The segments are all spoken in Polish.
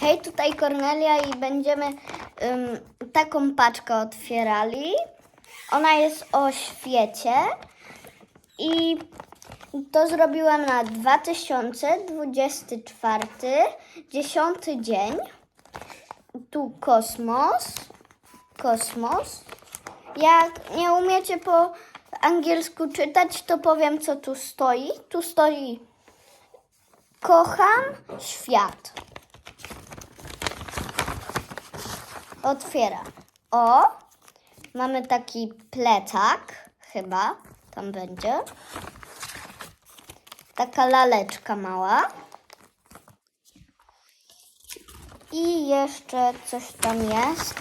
Hej, tutaj Kornelia i będziemy ym, taką paczkę otwierali. Ona jest o świecie i to zrobiłam na 2024, 10 dzień. Tu kosmos, kosmos. Jak nie umiecie po angielsku czytać, to powiem, co tu stoi. Tu stoi kocham świat. Otwiera. O, mamy taki plecak, chyba tam będzie. Taka laleczka mała. I jeszcze coś tam jest.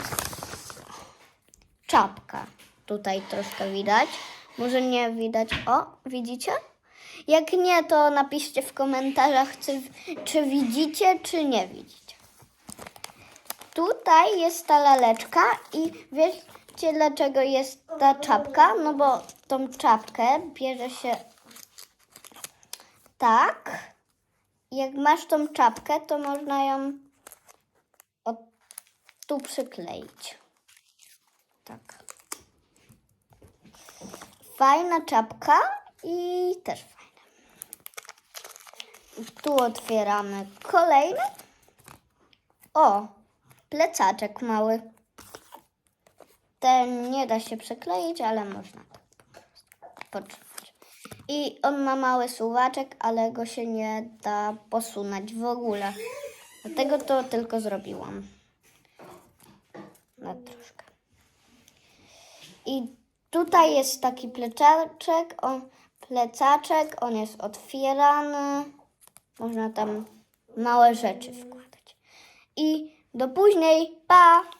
Czapka. Tutaj troszkę widać. Może nie widać. O, widzicie? Jak nie, to napiszcie w komentarzach, czy, czy widzicie, czy nie widzicie. Tutaj jest ta laleczka i wiecie dlaczego jest ta czapka? No bo tą czapkę bierze się tak. Jak masz tą czapkę, to można ją od tu przykleić. Tak. Fajna czapka i też fajna. Tu otwieramy kolejny. O, plecaczek mały. Ten nie da się przykleić, ale można tak potrzymać. I on ma mały suwaczek, ale go się nie da posunąć w ogóle. Dlatego to tylko zrobiłam. Na troszkę. I tutaj jest taki plecaczek, on, plecaczek, on jest otwierany. Można tam małe rzeczy wkładać. I do później, pa!